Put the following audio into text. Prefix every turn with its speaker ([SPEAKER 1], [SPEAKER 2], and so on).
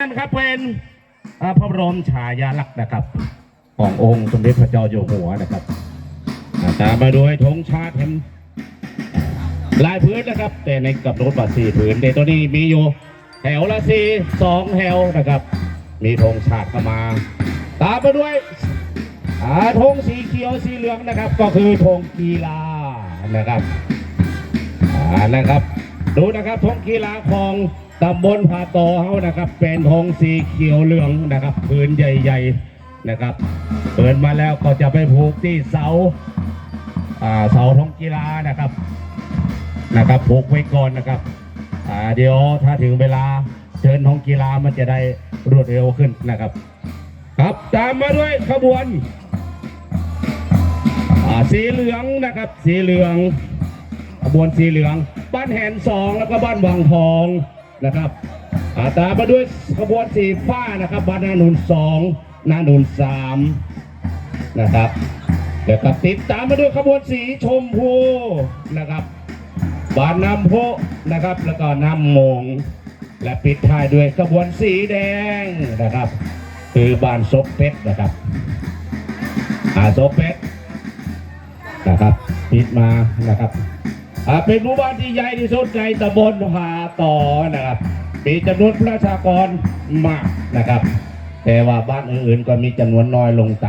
[SPEAKER 1] นั่นครับเป็นพระบรมฉายาลักษณ์นะครับ ขององค์สมเด็จพระเจ้าอยู่หัวนะครับตามมาด้วยธงชาติเห็นลายพื้นนะครับ แต่ในกับรถบัสสี่พื้นในตัวนี้มีอยู่แถวละสี่สองแถวนะครับ มีธงชาติเข้ามา ตามมาด้วยธงสีเขียวสีเหลืองนะครับ ก็คือธงกีฬานะครับอ่านะครับ ดูนะครับธงกีฬาของ ตำบลผาโตอเขานะครับ เป็นธงสีเขียวเหลืองนะครับพื้นใหญ่ๆนะครับ เปิดมาแล้วก็จะไปผูกที่เสาอ่าเสาธงกีฬานะครับนะครับผูกไว้ก่อนนะครับเดี๋ยวถ้าถึงเวลาเชิญธงกีฬามันจะได้รวดเร็วขึ้นนะครับ ครับตามมาด้วยขบวนอ่าสีเหลืองนะครับ สีเหลืองขบวนสีเหลืองบ้านแหนสองแล้วก็บ้านวังทอง นะครับตามมาด้วยขบวนสีฟ้านะครับบ้านนานุนสองนานุนสามนะครับแล้วก็ติดตามมาด้วยขบวนสีชมพูนะครับบ้านน้ำโพนะครับ แล้วก็น้ำมง และปิดท้ายด้วยขบวนสีแดงนะครับ คือบ้านซบเพชรนะครับอาซบเพชรนะครับติดมานะครับ เป็นหมู่บ้านที่ใหญ่ที่สุดในตำบลผาต่อนะครับ มีจำนวนประชากรมากนะครับ แต่ว่าบ้านอื่นๆก็มีจำนวนน้อยลงตาม